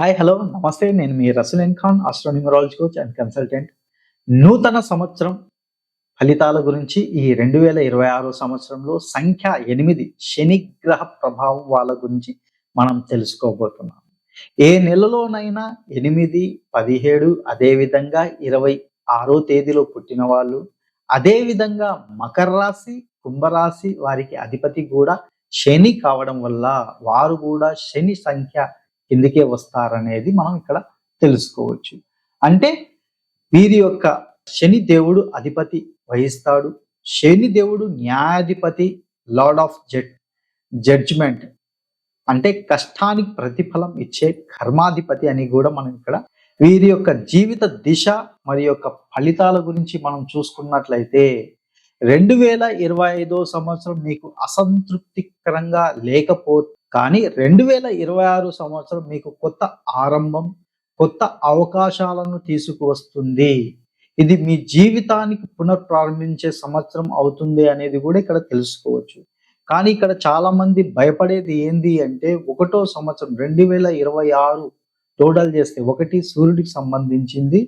Hi hello నమస్తే నేను మీ Rasoolin Khan astronumerology coach and consultant నూతన సంవత్సరం ఫలితాల గురించి ఈ రెండు వేల ఇరవై ఆరో సంవత్సరంలో సంఖ్య ఎనిమిది శనిగ్రహ ప్రభావం వాళ్ళ గురించి మనం తెలుసుకోబోతున్నాం. ఏ నెలలోనైనా ఎనిమిది పదిహేడు అదేవిధంగా ఇరవై ఆరో తేదీలో పుట్టిన వాళ్ళు అదేవిధంగా మకర రాశి కుంభరాశి వారికి అధిపతి కూడా శని కావడం వల్ల వారు కూడా శని సంఖ్య కిందికే వస్తారనేది మనం ఇక్కడ తెలుసుకోవచ్చు. అంటే వీరి యొక్క శని దేవుడు అధిపతి వహిస్తాడు. శని దేవుడు న్యాయాధిపతి లార్డ్ ఆఫ్ జడ్ జడ్జ్మెంట్. అంటే కష్టానికి ప్రతిఫలం ఇచ్చే కర్మాధిపతి అని కూడా మనం ఇక్కడ వీరి యొక్క జీవిత దిశ మరి యొక్క ఫలితాల గురించి మనం చూసుకున్నట్లయితే రెండు వేల ఇరవై ఐదో సంవత్సరం మీకు అసంతృప్తికరంగా లేకపో కానీ రెండు వేల ఇరవై ఆరు సంవత్సరం మీకు కొత్త ఆరంభం కొత్త అవకాశాలను తీసుకువస్తుంది. ఇది మీ జీవితానికి పునఃప్రారంభించే సంవత్సరం అవుతుంది అనేది కూడా ఇక్కడ తెలుసుకోవచ్చు. కానీ ఇక్కడ చాలా మంది భయపడేది ఏంది అంటే ఒకటో సంవత్సరం రెండు వేల ఇరవై ఆరు టోటల్ చేస్తే ఒకటి సూర్యుడికి సంబంధించింది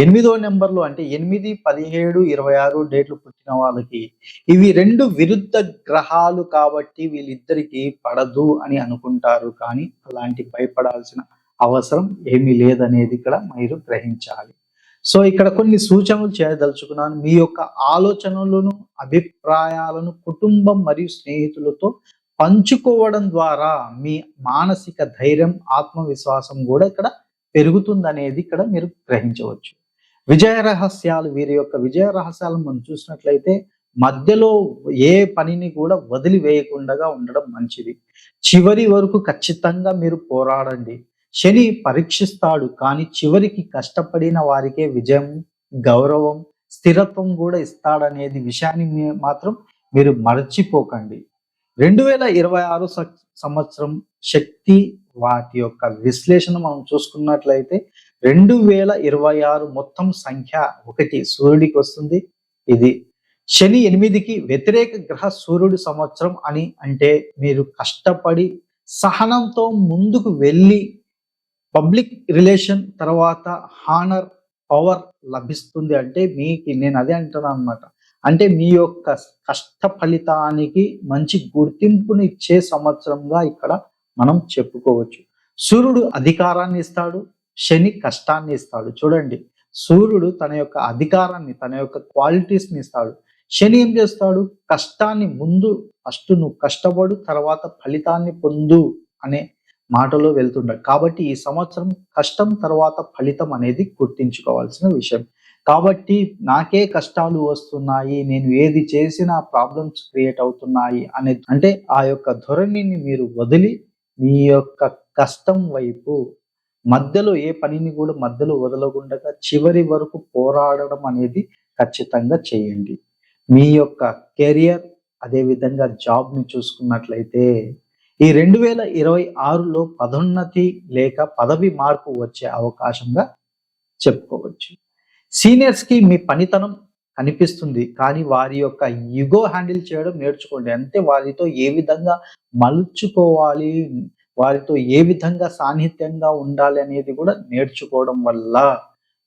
ఎనిమిదో నెంబర్లు అంటే ఎనిమిది పదిహేడు ఇరవై ఆరు డేట్లు పుట్టిన వాళ్ళకి ఇవి రెండు విరుద్ధ గ్రహాలు కాబట్టి వీళ్ళిద్దరికి పడదు అని అనుకుంటారు. కానీ అలాంటి భయపడాల్సిన అవసరం ఏమీ లేదనేది ఇక్కడ మీరు గ్రహించాలి. సో ఇక్కడ కొన్ని సూచనలు చేయదలుచుకున్నాను. మీ యొక్క ఆలోచనలను అభిప్రాయాలను కుటుంబం మరియు స్నేహితులతో పంచుకోవడం ద్వారా మీ మానసిక ధైర్యం ఆత్మవిశ్వాసం కూడా ఇక్కడ పెరుగుతుందనేది ఇక్కడ మీరు గ్రహించవచ్చు. విజయ రహస్యాలు వీరి యొక్క విజయ రహస్యాలను మనం చూసినట్లయితే మధ్యలో ఏ పనిని కూడా వదిలివేయకుండా ఉండడం మంచిది. చివరి వరకు ఖచ్చితంగా మీరు పోరాడండి. శని పరీక్షిస్తాడు కానీ చివరికి కష్టపడిన వారికే విజయం గౌరవం స్థిరత్వం కూడా ఇస్తాడనేది విషయాన్ని మాత్రం మీరు మర్చిపోకండి. రెండు వేల ఇరవై ఆరు సంవత్సరం శక్తి వాటి యొక్క విశ్లేషణ మనం చూసుకున్నట్లయితే రెండు వేల ఇరవై ఆరు మొత్తం సంఖ్య ఒకటి సూర్యుడికి వస్తుంది. ఇది శని ఎనిమిదికి వ్యతిరేక గ్రహ సూర్యుడు సంవత్సరం అని అంటే మీరు కష్టపడి సహనంతో ముందుకు వెళ్ళి పబ్లిక్ రిలేషన్ తర్వాత హానర్ పవర్ లభిస్తుంది అంటే మీకు నేను అదే అంటున్నాను అనమాట అంటే మీ యొక్క కష్ట ఫలితానికి మంచి గుర్తింపుని ఇచ్చే సంవత్సరంగా ఇక్కడ మనం చెప్పుకోవచ్చు. సూర్యుడు అధికారాన్ని ఇస్తాడు శని కష్టాన్ని ఇస్తాడు. చూడండి. సూర్యుడు తన యొక్క అధికారాన్ని తన యొక్క క్వాలిటీస్ని ఇస్తాడు. శని ఏం చేస్తాడు? కష్టాన్ని ముందు ఫస్ట్ నువ్వు కష్టపడు తర్వాత ఫలితాన్ని పొందు అనే మాటలో వెళ్తుంటాడు. కాబట్టి ఈ సంవత్సరం కష్టం తర్వాత ఫలితం అనేది గుర్తించుకోవాల్సిన విషయం. కాబట్టి నాకే కష్టాలు వస్తున్నాయి నేను ఏది చేసినా ప్రాబ్లమ్స్ క్రియేట్ అవుతున్నాయి అనే అంటే ఆ యొక్క ధోరణిని మీరు వదిలి మీ యొక్క కష్టం వైపు మధ్యలో ఏ పనిని కూడా మధ్యలో వదలకుండా చివరి వరకు పోరాడడం అనేది ఖచ్చితంగా చేయండి. మీ యొక్క కెరియర్ అదేవిధంగా జాబ్ని చూసుకున్నట్లయితే ఈ రెండు వేల ఇరవై ఆరులో పదోన్నతి లేక పదవి మార్పు వచ్చే అవకాశంగా చెప్పుకోవచ్చు. సీనియర్స్కి మీ పనితనం కనిపిస్తుంది కానీ వారి యొక్క యుగో హ్యాండిల్ చేయడం నేర్చుకోండి. అంటే వారితో ఏ విధంగా మలుచుకోవాలి వారితో ఏ విధంగా సాన్నిహిత్యంగా ఉండాలి అనేది కూడా నేర్చుకోవడం వల్ల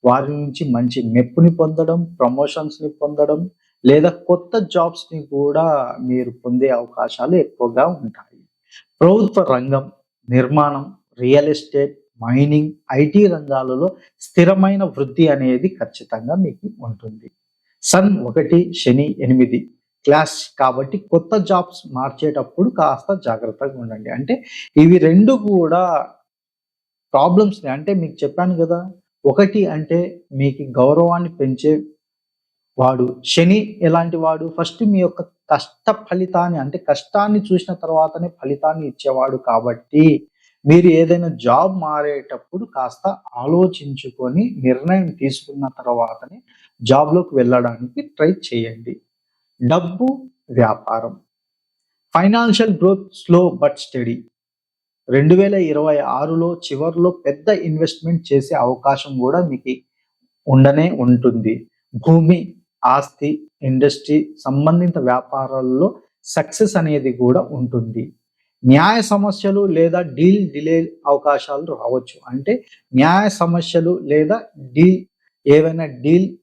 వారి నుంచి మంచి మెప్పుని పొందడం ప్రమోషన్స్ని పొందడం లేదా కొత్త జాబ్స్ని కూడా మీరు పొందే అవకాశాలు ఎక్కువగా ఉంటాయి. ప్రభుత్వ రంగం నిర్మాణం రియల్ ఎస్టేట్ మైనింగ్ ఐటీ రంగాలలో స్థిరమైన వృద్ధి అనేది ఖచ్చితంగా మీకు ఉంటుంది. సన్ ఒకటి శని ఎనిమిది. క్లాస్ కాబట్టి కొత్త జాబ్స్ మార్చేటప్పుడు కాస్త జాగ్రత్తగా ఉండండి. అంటే ఇవి రెండు కూడా ప్రాబ్లమ్స్ అంటే మీకు చెప్పాను కదా ఒకటి అంటే మీకు గౌరవాన్ని పెంచే వాడు శని ఎలాంటి వాడు? ఫస్ట్ మీ యొక్క కష్ట ఫలితాన్ని అంటే కష్టాన్ని చూసిన తర్వాతనే ఫలితాన్ని ఇచ్చేవాడు కాబట్టి మీరు ఏదైనా జాబ్ మారేటప్పుడు కాస్త ఆలోచించుకొని నిర్ణయం తీసుకున్న తర్వాతనే జాబ్లోకి వెళ్ళడానికి ట్రై చేయండి. డబ్బు వ్యాపారం. Financial growth slow but steady. రెండు వేల ఇరవై ఆరులో చివరిలో పెద్ద ఇన్వెస్ట్మెంట్ చేసే అవకాశం కూడా మీకు ఉండనే ఉంటుంది. భూమి ఆస్తి ఇండస్ట్రీ సంబంధిత వ్యాపారాల్లో సక్సెస్ అనేది కూడా ఉంటుంది. న్యాయ సమస్యలు లేదా డీల్ డిలే అవకాశాలు రావచ్చు. అంటే న్యాయ సమస్యలు లేదా డీల్ ఏవైనా డీల్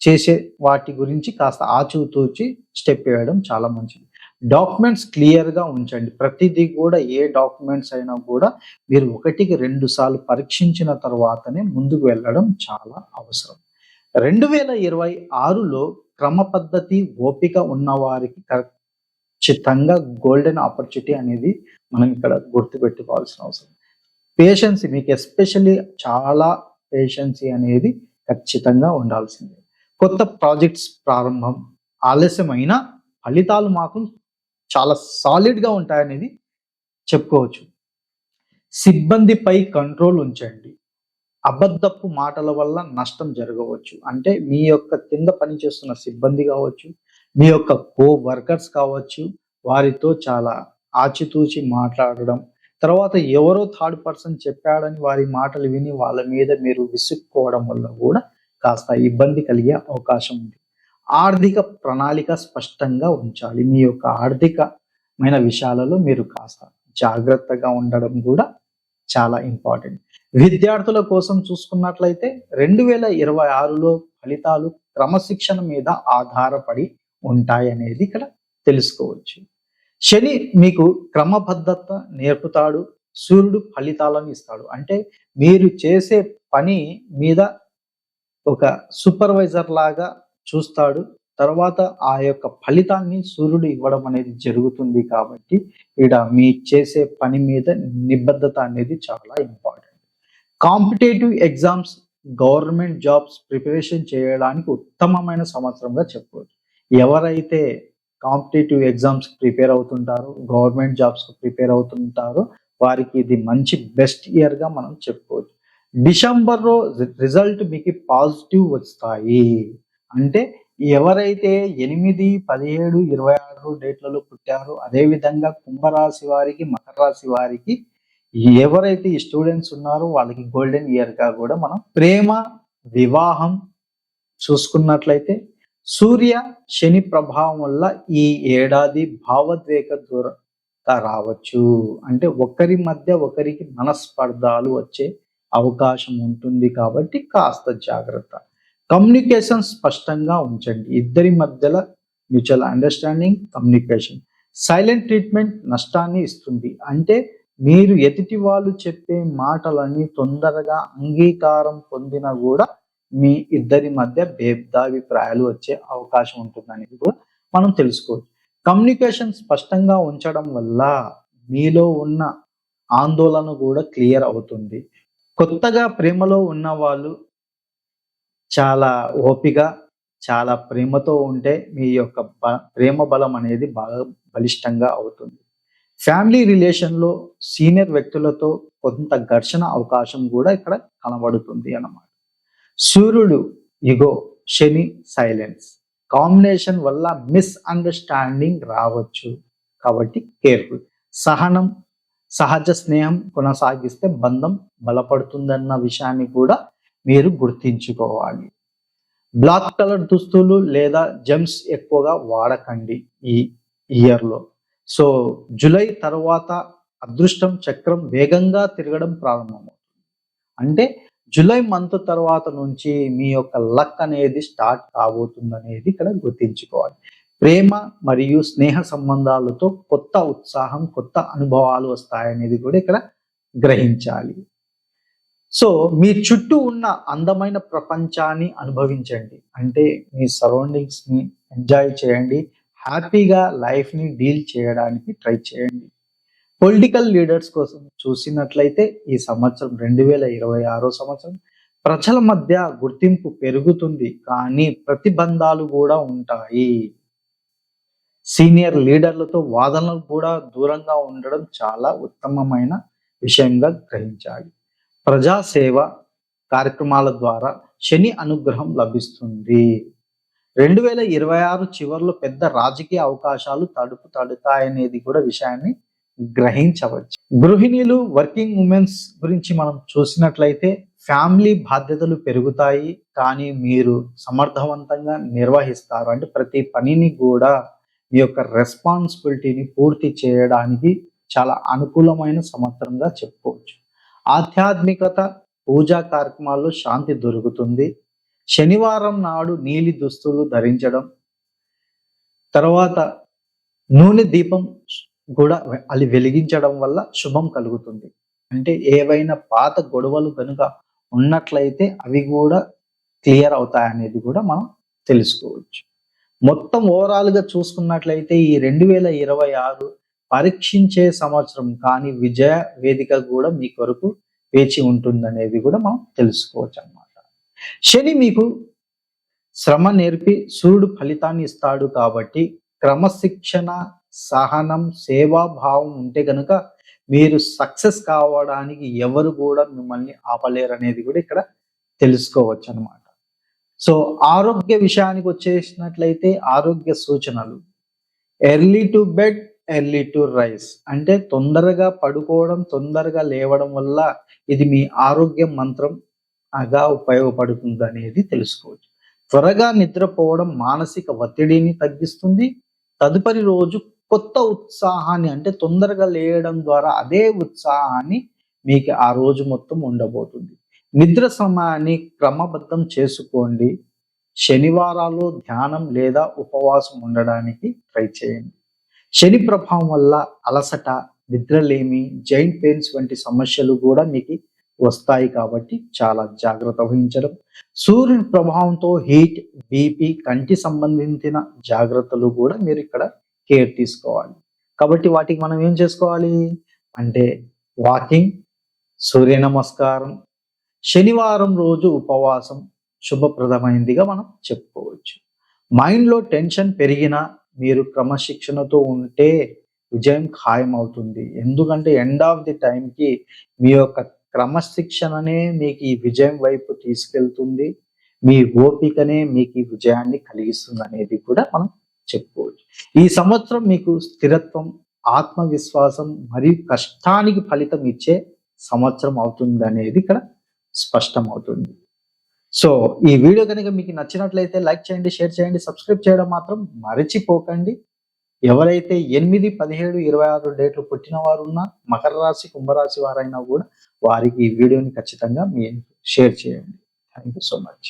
చేసే వాటి గురించి కాస్త ఆచూతూచి స్టెప్ వేయడం చాలా మంచిది. డాక్యుమెంట్స్ క్లియర్గా ఉంచండి. ప్రతిదీ కూడా ఏ డాక్యుమెంట్స్ అయినా కూడా మీరు ఒకటికి రెండు సార్లు పరీక్షించిన తర్వాతనే ముందుకు వెళ్ళడం చాలా అవసరం. రెండు వేల ఇరవై ఆరులో క్రమ పద్ధతి ఓపిక ఉన్నవారికి ఖచ్చితంగా గోల్డెన్ ఆపర్చునిటీ అనేది మనం ఇక్కడ గుర్తుపెట్టుకోవాల్సిన అవసరం. పేషెన్సీ మీకు ఎస్పెషల్లీ చాలా పేషెన్సీ అనేది ఖచ్చితంగా ఉండాల్సిందే. కొత్త ప్రాజెక్ట్స్ ప్రారంభం ఆలస్యమైన ఫలితాలు మాకు చాలా సాలిడ్గా ఉంటాయనేది చెప్పుకోవచ్చు. సిబ్బందిపై కంట్రోల్ ఉంచండి. అబద్ధపు మాటల వల్ల నష్టం జరగవచ్చు. అంటే మీ యొక్క కింద పనిచేస్తున్న సిబ్బంది కావచ్చు మీ యొక్క కో వర్కర్స్ కావచ్చు వారితో చాలా ఆచితూచి మాట్లాడడం తర్వాత ఎవరో థర్డ్ పర్సన్ చెప్పాడని వారి మాటలు విని వాళ్ళ మీద మీరు విసుక్కోవడం వల్ల కూడా కాస్త ఇబ్బంది కలిగే అవకాశం ఉంది. ఆర్థిక ప్రణాళిక స్పష్టంగా ఉంచాలి. మీ యొక్క ఆర్థికమైన విషయాలలో మీరు కాస్త జాగ్రత్తగా ఉండడం కూడా చాలా ఇంపార్టెంట్. విద్యార్థుల కోసం చూసుకున్నట్లయితే రెండు వేల ఇరవై ఆరులో ఫలితాలు క్రమశిక్షణ మీద ఆధారపడి ఉంటాయి అనేది ఇక్కడ తెలుసుకోవచ్చు. శని మీకు క్రమబద్ధత నేర్పుతాడు. సూర్యుడు ఫలితాలను ఇస్తాడు. అంటే మీరు చేసే పని మీద ఒక సూపర్వైజర్ లాగా చూస్తాడు. తర్వాత ఆ యొక్క ఫలితాన్ని సూర్యుడు ఇవ్వడం అనేది జరుగుతుంది కాబట్టి ఇక్కడ మీ చేసే పని మీద నిబద్ధత అనేది చాలా important competitive exams government jobs preparation చేయడానికి ఉత్తమమైన సంవత్సరంగా చెప్పవచ్చు. ఎవరైతే కాంపిటేటివ్ ఎగ్జామ్స్ ప్రిపేర్ అవుతుంటారో గవర్నమెంట్ జాబ్స్ ప్రిపేర్ అవుతుంటారో వారికి ఇది మంచి బెస్ట్ ఇయర్గా మనం చెప్పుకోవచ్చు. డిసెంబర్లో రిజల్ట్ మీకు పాజిటివ్ వస్తాయి. అంటే ఎవరైతే ఎనిమిది పదిహేడు ఇరవై ఆరు డేట్లలో పుట్టారో అదేవిధంగా కుంభరాశి వారికి మకర రాశి వారికి ఎవరైతే ఈ స్టూడెంట్స్ ఉన్నారో వాళ్ళకి గోల్డెన్ ఇయర్గా కూడా మనం ప్రేమ వివాహం చూసుకున్నట్లయితే సూర్య శని ప్రభావం వల్ల ఈ ఏడాది భావోద్వేగ దూరంగా రావచ్చు. అంటే ఒకరి మధ్య ఒకరికి మనస్పర్ధాలు వచ్చే అవకాశం ఉంటుంది కాబట్టి కాస్త జాగ్రత్త. కమ్యూనికేషన్ స్పష్టంగా ఉంచండి. ఇద్దరి మధ్యలో mutual understanding communication silent treatment నష్టాన్ని ఇస్తుంది. అంటే మీరు ఎదుటి వాళ్ళు చెప్పే మాటలని తొందరగా అంగీకారం పొందినా కూడా మీ ఇద్దరి మధ్య భేదాభిప్రాయాలు వచ్చే అవకాశం ఉంటుంది అనేది కూడా మనం తెలుసుకోవచ్చు. కమ్యూనికేషన్ స్పష్టంగా ఉంచడం వల్ల మీలో ఉన్న ఆందోళన కూడా క్లియర్ అవుతుంది. కొత్తగా ప్రేమలో ఉన్న వాళ్ళు చాలా ఓపిక చాలా ప్రేమతో ఉంటే మీ యొక్క బ- ప్రేమ బలం అనేది బాగా బలిష్టంగా అవుతుంది. ఫ్యామిలీ రిలేషన్లో సీనియర్ వ్యక్తులతో కొంత ఘర్షణ అవకాశం కూడా ఇక్కడ కనబడుతుంది అన్నమాట. సూర్యుడు ఇగో శని సైలెన్స్. కాంబినేషన్ వల్ల మిస్అండర్స్టాండింగ్ రావచ్చు. కాబట్టి కేర్ఫుల్. సహనం సహజ స్నేహం కొనసాగిస్తే బంధం బలపడుతుందన్న విషయాన్ని కూడా మీరు గుర్తించుకోవాలి. బ్లాక్ కలర్ దుస్తులు లేదా జెమ్స్ ఎక్కువగా వాడకండి ఈ ఇయర్లో. సో జూలై తర్వాత అదృష్టం చక్రం వేగంగా తిరగడం ప్రారంభమవుతుంది. అంటే జూలై మంత్ తర్వాత నుంచి మీ యొక్క లక్ అనేది స్టార్ట్ కాబోతుంది అనేది ఇక్కడ గుర్తించుకోవాలి. ప్రేమ మరియు స్నేహ సంబంధాలతో కొత్త ఉత్సాహం కొత్త అనుభవాలు వస్తాయనేది కూడా ఇక్కడ గ్రహించాలి. సో మీ చుట్టూ ఉన్న అందమైన ప్రపంచాన్ని అనుభవించండి. అంటే మీ సరౌండింగ్స్ని ఎంజాయ్ చేయండి. హ్యాపీగా లైఫ్ని డీల్ చేయడానికి ట్రై చేయండి. పొలిటికల్ లీడర్స్ కోసం చూసినట్లయితే ఈ సంవత్సరం రెండు వేల ఇరవై ఆరో సంవత్సరం ప్రజల మధ్య గుర్తింపు పెరుగుతుంది. కానీ ప్రతిబంధాలు కూడా ఉంటాయి. సీనియర్ లీడర్లతో వాదనలు కూడా దూరంగా ఉండడం చాలా ఉత్తమమైన విషయంగా గ్రహించాలి. ప్రజాసేవ కార్యక్రమాల ద్వారా శని అనుగ్రహం లభిస్తుంది. రెండు వేల ఇరవై ఆరు చివరిలో పెద్ద రాజకీయ అవకాశాలు తడుపు తడుతాయనేది కూడా విషయాన్ని గ్రహించవచ్చు. గృహిణీలు వర్కింగ్ ఉమెన్స్ గురించి మనం చూసినట్లయితే ఫ్యామిలీ బాధ్యతలు పెరుగుతాయి. కానీ మీరు సమర్థవంతంగా నిర్వహిస్తారు. అంటే ప్రతి పనిని కూడా మీ యొక్క రెస్పాన్సిబిలిటీని పూర్తి చేయడానికి చాలా అనుకూలమైన సంవత్సరంగా చెప్పుకోవచ్చు. ఆధ్యాత్మికత పూజా కార్యక్రమాల్లో శాంతి దొరుకుతుంది. శనివారం నాడు నీలి దుస్తులు ధరించడం. తర్వాత నూనె దీపం కూడా అది వెలిగించడం వల్ల శుభం కలుగుతుంది. అంటే ఏవైనా పాత గొడవలు కనుక ఉన్నట్లయితే అవి కూడా క్లియర్ అవుతాయి అనేది కూడా మనం తెలుసుకోవచ్చు. మొత్తం ఓవరాల్గా చూసుకున్నట్లయితే ఈ రెండు వేల ఇరవై ఆరు పరీక్షించే సంవత్సరం కానీ విజయ వేదిక కూడా మీ కొరకు వేచి ఉంటుందనేది కూడా మనం తెలుసుకోవచ్చు అన్నమాట శని మీకు శ్రమ నేర్పి సూర్యుడు ఫలితాన్ని ఇస్తాడు కాబట్టి క్రమశిక్షణ సహనం సేవాభావం ఉంటే కనుక మీరు సక్సెస్ కావడానికి ఎవరు కూడా మిమ్మల్ని ఆపలేరు అనేది కూడా ఇక్కడ తెలుసుకోవచ్చు అనమాట సో ఆరోగ్య విషయానికి వచ్చేసినట్లయితే ఆరోగ్య సూచనలు. Early to bed early to rise అంటే తొందరగా పడుకోవడం తొందరగా లేవడం వల్ల ఇది మీ ఆరోగ్య మంత్రం అగా ఉపయోగపడుతుంది అనేది తెలుసుకోవచ్చు. త్వరగా నిద్రపోవడం మానసిక ఒత్తిడిని తగ్గిస్తుంది. తదుపరి రోజు కొత్త ఉత్సాహాన్ని అంటే తొందరగా లేయడం ద్వారా అదే ఉత్సాహాన్ని మీకు ఆ రోజు మొత్తం ఉండబోతుంది. నిద్ర సమయాన్ని క్రమబద్ధం చేసుకోండి. శనివారాలు ధ్యానం లేదా ఉపవాసం ఉండడానికి ట్రై చేయండి. శని ప్రభావం వల్ల అలసట నిద్రలేమి జైన్ పెయిన్స్ వంటి సమస్యలు కూడా మీకు వస్తాయి కాబట్టి చాలా జాగ్రత్త వహించడం. సూర్యుని ప్రభావంతో హీట్ బీపీ కంటి సంబంధించిన జాగ్రత్తలు కూడా మీరు ఇక్కడ కేర్ తీసుకోవాలి. కాబట్టి వాటికి మనం ఏం చేసుకోవాలి? అంటే వాకింగ్ సూర్య నమస్కారం శనివారం రోజు ఉపవాసం శుభప్రదమైందిగా మనం చెప్పుకోవచ్చు. మైండ్లో టెన్షన్ పెరిగినా మీరు క్రమశిక్షణతో ఉంటే విజయం ఖాయం అవుతుంది ఎందుకంటే ఎండ్ ఆఫ్ ది టైంకి మీ యొక్క క్రమశిక్షణనే మీకు ఈ విజయం వైపు తీసుకెళ్తుంది. మీ ఓపికనే మీకు ఈ విజయాన్ని కలిగిస్తుంది అనేది కూడా మనం చెప్పుకోవచ్చు. ఈ సంవత్సరం మీకు స్థిరత్వం ఆత్మవిశ్వాసం మరియు కష్టానికి ఫలితం ఇచ్చే సంవత్సరం అవుతుంది అనేది ఇక్కడ స్పష్టం అవుతుంది సో ఈ వీడియో కనుక మీకు నచ్చినట్లయితే లైక్ చేయండి షేర్ చేయండి సబ్స్క్రైబ్ చేయడం మాత్రం మరచిపోకండి. ఎవరైతే ఎనిమిది పదిహేడు ఇరవై ఆరు డేట్లు పుట్టిన వారు ఉన్నా మకర రాశి కుంభరాశి వారైనా కూడా వారికి ఈ వీడియోని ఖచ్చితంగా మీరు షేర్ చేయండి. Thank you so much.